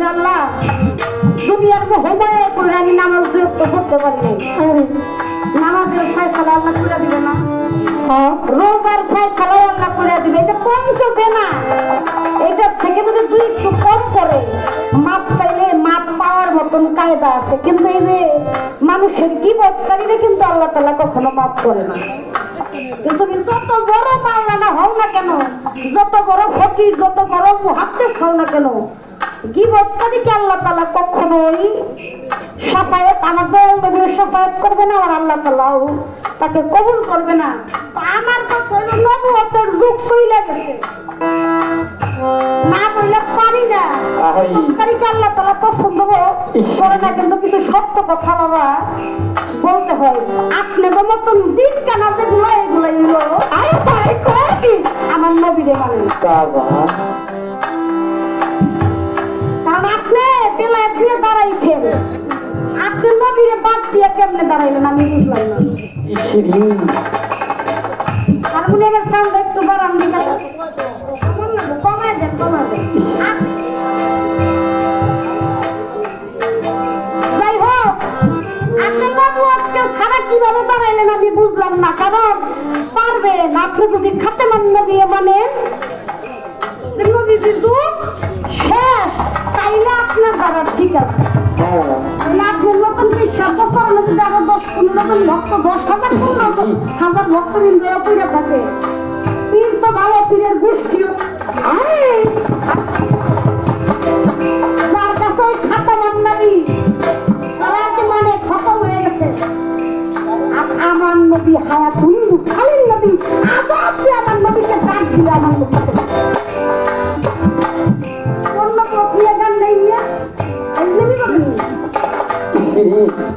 যে আল্লাহ দুনিয়ার হোমায় করে আমি নামাজ ওয়াক্ত পড়তে পারি। নামাজের ফায়সালা আল্লাহ করে দিবে না। রোজার ফায়সালা আল্লাহ করে দিবে। এটা পঞ্চ বেনা এটার থেকে যদি দুই একটু কম করে মাপ চাইলে মাপ পাওয়ার মতন কায়দা আছে। কিন্তু এই যে মানুষের কি বৎকারীরা কিন্তু আল্লাহ তালা কখনো মাপ করে না। তুমি যত বড় মাওলানা হও না কেন যত বড় ফকির যত বড় মুহাদ্দিস হও না কেন গিবতকারীকে আল্লাহ তালা কখনোই সাফায়াত আমার দয়াল সাফায়াত করবে না আর আল্লাহ তালাও তাকে কবুল করবে না। আমার কথা হলো নবুয়তের যুগ চইলা গেছে। না বললে পারি না। গিবতকারীকে আল্লাহ তালা পছন্দ করে না কিন্তু কিছু সত্য কথা বাবা বলতে হয়। আপনি তো মতন দিন কেন যেগুলো এগুলো আমার নবীরে মানে। দাঁড়াইছেন? আপনি নবীরে বাদ দিয়ে কেমনে দাঁড়াইলেন? আমি বুঝলাম না। হারমোনিয়ামের সাউন্ড একটু বাড়ান দিকে। কমায় দেন কমায় দেন যাই হোক আপনি নবুয়তকে ছাড়া কীভাবে দাঁড়াইলেন আমি বুঝলাম না। কারণ পারবেন আপনি যদি খাতেমান নবী মানেন যে নবীজির যুগ জন ভক্ত, দশ হাজার পনেরো হাজার ভক্ত বিন্দু পইরা থাকে তো ভালো, পীরের আয়! যার কাছে ওই খাতা মানে খতম হয়ে গেছে। আর আমার নবী হায়াতুল মুসালিম নবী আপনি আমার নবীকে ডাক আমার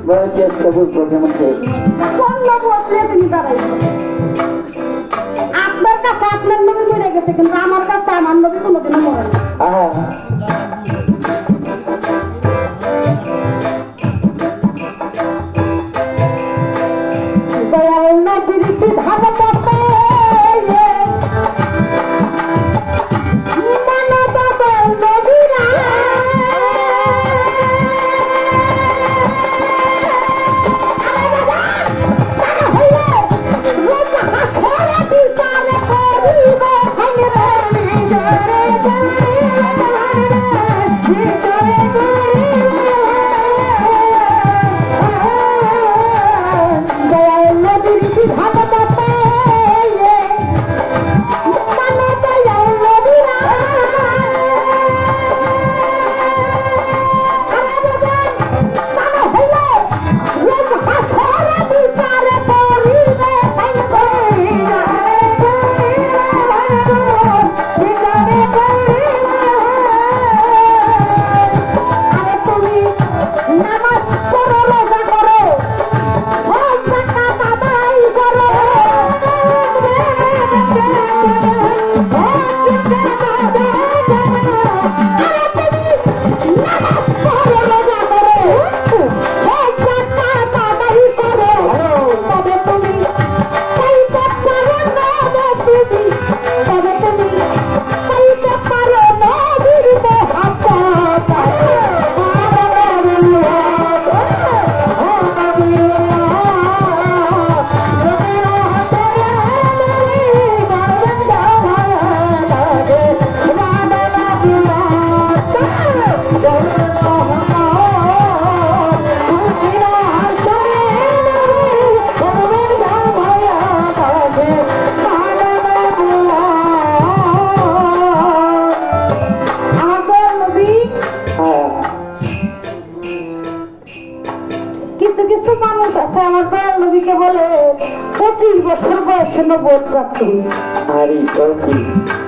ইসিরি বড় চেষ্টা বুঝব কেমন সে পণ্য বদলে তিনি দাঁড়াইছেন আপনার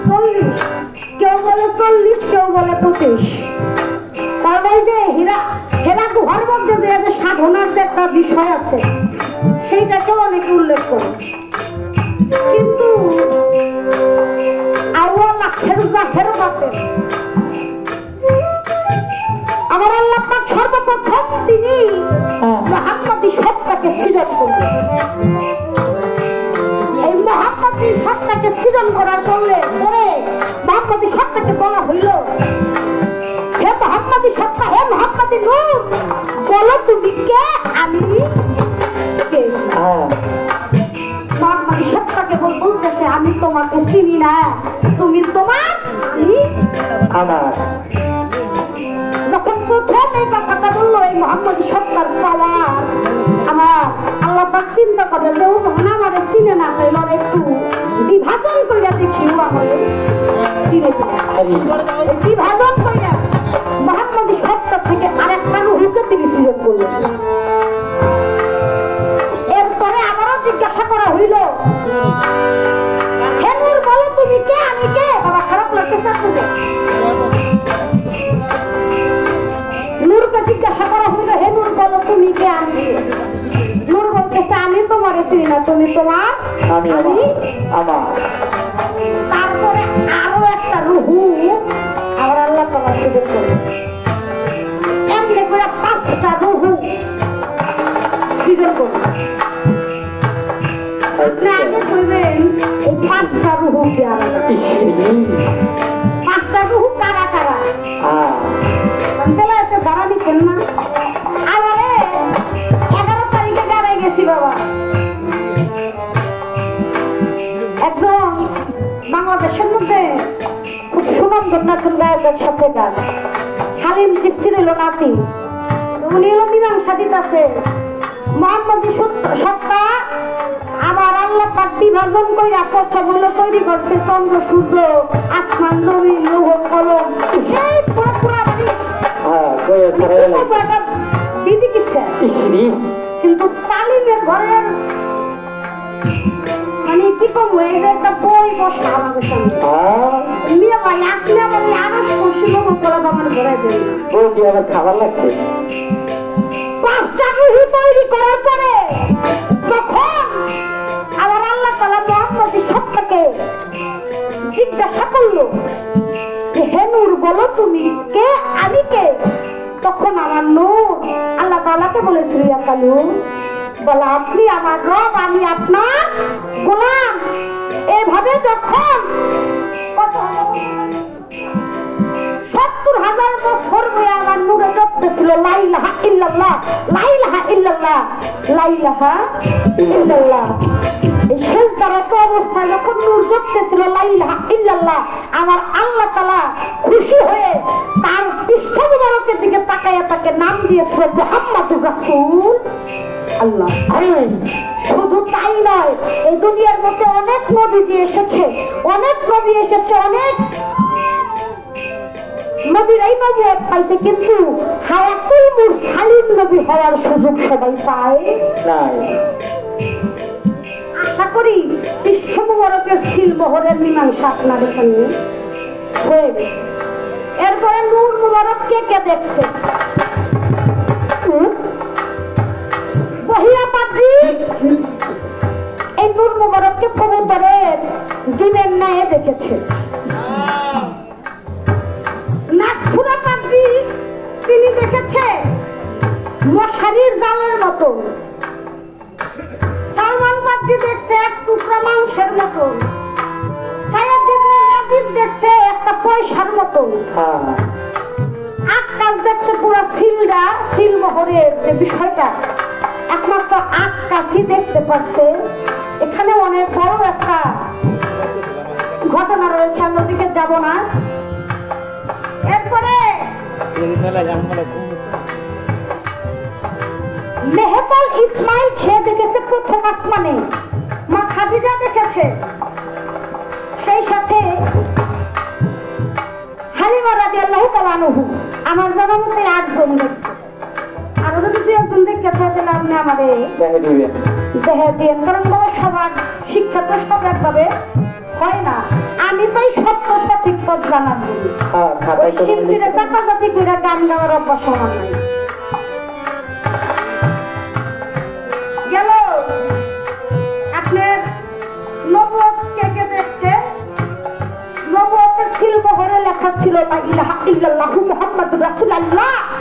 চল্লিশ কেউ বলে চল্লিশ কেউ বলে পঁচিশ। যে হীরা হেরা গুহার মধ্যে যে সাধনার যে একটা বিষয় আছে সেইটাকে অনেকে উল্লেখ করে। কিন্তু আল্লাহ আমার আল্লাহ পাক সর্বপ্রথম তিনি মহাত্মাদি সত্তাকে সৃজন করলেন। সত্তাকে সৃজন করার করলে পরে মহাত্মাদি সত্তাকে বলা হইল হে মহাত্মাদি সত্তা হে মহাত্মাদি নূর বলো তুমি কে? আমি কে? হ্যাঁ। মহাত্মাদি সত্তাকে বল বলতেছে আমি তোমাকে চিনি না তুমি তোমার আমি আমার। কইরা। আরে। এই বিভাজন কইরা? সত্তা থেকে রুহুকে তিনি সৃজন করলেন। এরপরে আবারও জিজ্ঞাসা করা হইল হে বলো তুমি কে? আমি কে? বাবা খারাপ লাগতেছে আপনাদের নূরকে জিজ্ঞাসা করা হইল হে নূর বলো তুমি কে আমি? কে?" নূর বলতেছে আমি তোমার চিনি না তুমি তোমার আমি আমি আমার আমার। তারপরে আরও একটা রুহু। আবার আল্লাহ সুযোগ করলেন এমনি করে পাঁচটা রুহু সৃজন কইবেন এই পাঁচটা রুহু কি পাঁচটা রুহু কারা সুনাম ধন্যাথন গায়কের সাথে গান হালিম চিত্তির এলো নাতি। উনি এলো মীমাংসা দিতেছে। মোহাম্মদ সত্তা আমার আল্লাহ পাক বিভাজন কইরা প্রথম হলো তৈরি করছে চন্দ্র সূর্য আসমান জমিন লৌহ কলম। এই পুরো পুরা হ্যাঁ কয়ে ধরে গেল বিধি কিসে ইসরি কিন্তু তালিমের ঘরের মানে কি কম হয়ে যে একটা বই বসা আমাদের সামনে হ্যাঁ নিয়ে ভাই আপনি আমার এই আরস করছি লোক কলা আমার ঘরে দেন না। বলছি আমার খাবার লাগছে? পাঁচটা রুহু তৈরি করার পরে তখন আমার আল্লাহ তালা মোহাম্মদ সত্তাকে জিজ্ঞাসা করল যে হে নূর বলো তুমি কে আমি কে? তখন আমার নূর আল্লাহ তালাকে বলেছিল কালু বলা, আপনি আমার রব, আমি আপনার গোলাম। এভাবে যখন কত সত্তর হাজার বছর হয়ে আমার নূরে জপতেছিল লাইলাহা ইল্লাল্লাহ লাইলাহা ইল্লাল্লাহ লাইলাহা ইল্লাল্লাহ। দাঁড়াতো অবস্থায় যখন নূর জপতেছিল লাইলাহা ইল্লাল্লাহ, আমার আল্লাহ তালা খুশি হয়ে তার পৃষ্ঠ মুবারকের দিকে তাকাইয়া তাকে নাম দিয়েছিল, মোহাম্মদুর রাসূল। আল্লাহ। শুধু তাই নয়, এই দুনিয়ার মধ্যে অনেক নবীজি এসেছে, অনেক নবী এসেছে, অনেক নবীরাই নবুয়ত পাইছে, কিন্তু হায়াতুল মুরসালিন নবী হওয়ার সুযোগ সবাই পায় আশা করি বিশ্ব মুবারকের সিলমোহরের মীমাংসা আপনাদের সঙ্গে হয়ে গেছে। এরপরে নূর মুবারক কে কে দেখছে? বহিরা পাত্রী এই নূর মুবারককে কবুতরের ডিমের ন্যায় দেখেছে। নাথুরা পাত্রী তিনি দেখেছে মশারির জালের মতো। সালমান পাত্রী দেখছে এক টুকরা মাংসের মতো। দেখছে একটা পয়সার মতো। হ্যাঁ। আকাশ দেখছে পুরো সিলডা সিলমোহরের যে বিষয়টা। একমাত্র আকাশই দেখতে পাচ্ছে। এখানে অনেক বড় একটা ঘটনা রয়েছে আমি ওদিকে যাব না। এরপরে মেহতাল ইসমাইল সে দেখেছে প্রথম আসমানে। মা খাদিজা দেখেছে। সেই সাথে হালিমা রাজি আল্লাহ তালানুহু আমার জানা মতে আটজন দেখছে আরও যদি দু একজন দেখতে থাকে তাহলে আপনি আমাদের দেহে দিয়ে কারণ বাবা সবার শিক্ষা তো সব একভাবে হয় না। আমি তো সত্য সঠিক পথ জানার জন্য। খাতায় করে শিল্পীরা জাতি করে গান গাওয়ার অভ্যাস আমার নাই। গেল। আপনার নবুয়ত কে কে দেখছে? নবুয়তের শিলমোহরে লেখা ছিল লা ইলাহা ইল্লাল্লাহু মুহাম্মাদুর রাসূলুল্লাহ। হায়াতুল মুরসালিন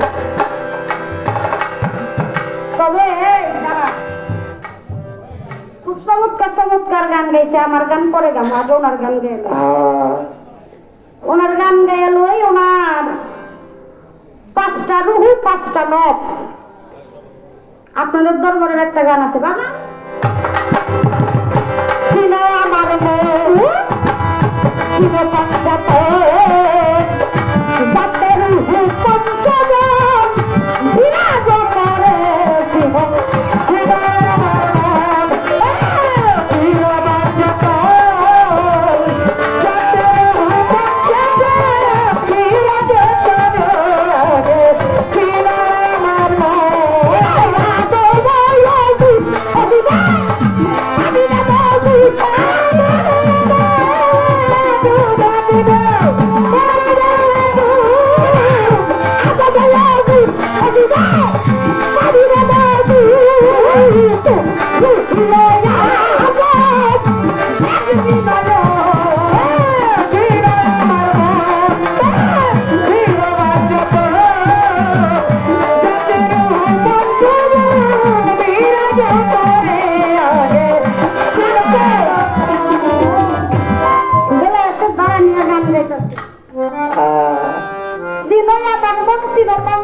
চমৎকার গান গাইছে আমার গান পরে গান আগে ওনার গান হ্যাঁ ওনার গান গাইল ওই ওনার পাঁচটা রুহু পাঁচটা নফস আপনাদের দরবারের একটা গান আছে বাবা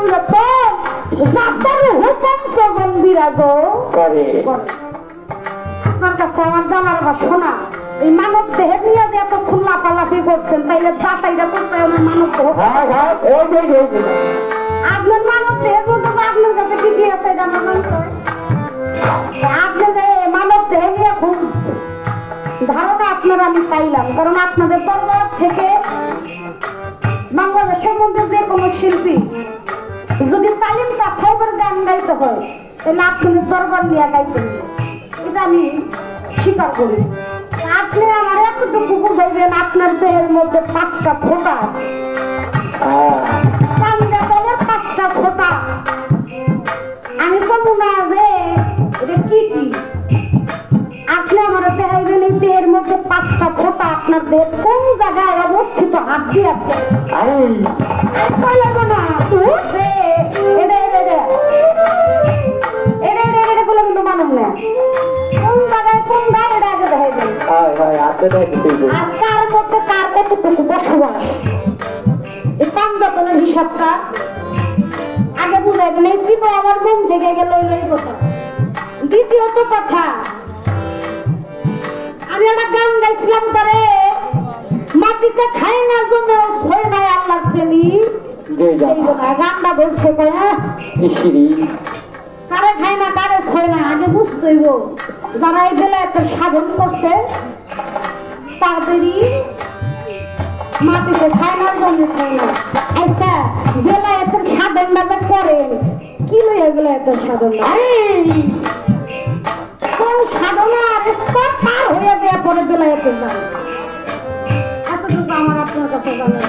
রতন জাতার হুকম সগন বিরাজ করে। আপনার কাছে আমার জানার বা শোনা এই মানব দেহের নিয়ে যে এত খুল্লা পালাফি করছেন তাইলে যাতাইটা করতে হবে মানব দেহ। হ্যাঁ হ্যাঁ এই যে এই যে, এই যে। আপনার মানব দেহের মধ্যে আপনার কাছে কি কি আছে এটা আমার জানতে আপনি যে মানব দেহ নিয়ে খুব ধারণা আপনার আমি পাইলাম কারণ আপনাদের দরবার থেকে বাংলাদেশের মধ্যে যে কোনো শিল্পী যদি তালিম তাসাউবের গান গাইতে হয় তাহলে আপনি দরবার নিয়ে গাইতে এটা আমি স্বীকার করি। আপনি আমার এতটুকু বুঝাইবেন আপনার দেহের মধ্যে পাঁচটা ফোঁটা আছে। পাঁচটা ফোঁটা আমি কমু না যে এটা কি কি। আপনি আমার দেখাইবেন এই দেহের মধ্যে পাঁচটা ফোঁটা আপনার দেহের কোন জায়গায় অবস্থিত হাত দিয়ে আছে না। আপনি তাই দিতে আর কার মধ্যে কার কতটুকু বসবাস? এই পাঞ্জাতনের হিসাবটা আগে বুঝাইবেন এই জীব আমার থেকে গেল এই কথা। দ্বিতীয়ত কথা আমি একটা গান গাইছিলাম তারে মাটিতে খাই না সই নাই আল্লাহর প্রেমী। গানটা ধরছে কয় হ্যাঁ? কারে খায় না কারে ছয় না আগে বুঝতে হইব। যারা এই বেলা একটা সাধন করছে তাদেরই মাটিতে না জন্য খায় আচ্ছা বেলা এত সাধন না করেন। কি লই এগুলো এত সাধন কোন সাধনা স্তর পার হয়ে দেওয়া পরে বেলা এত যাবে এতটুকু আমার আপনার কাছে জানা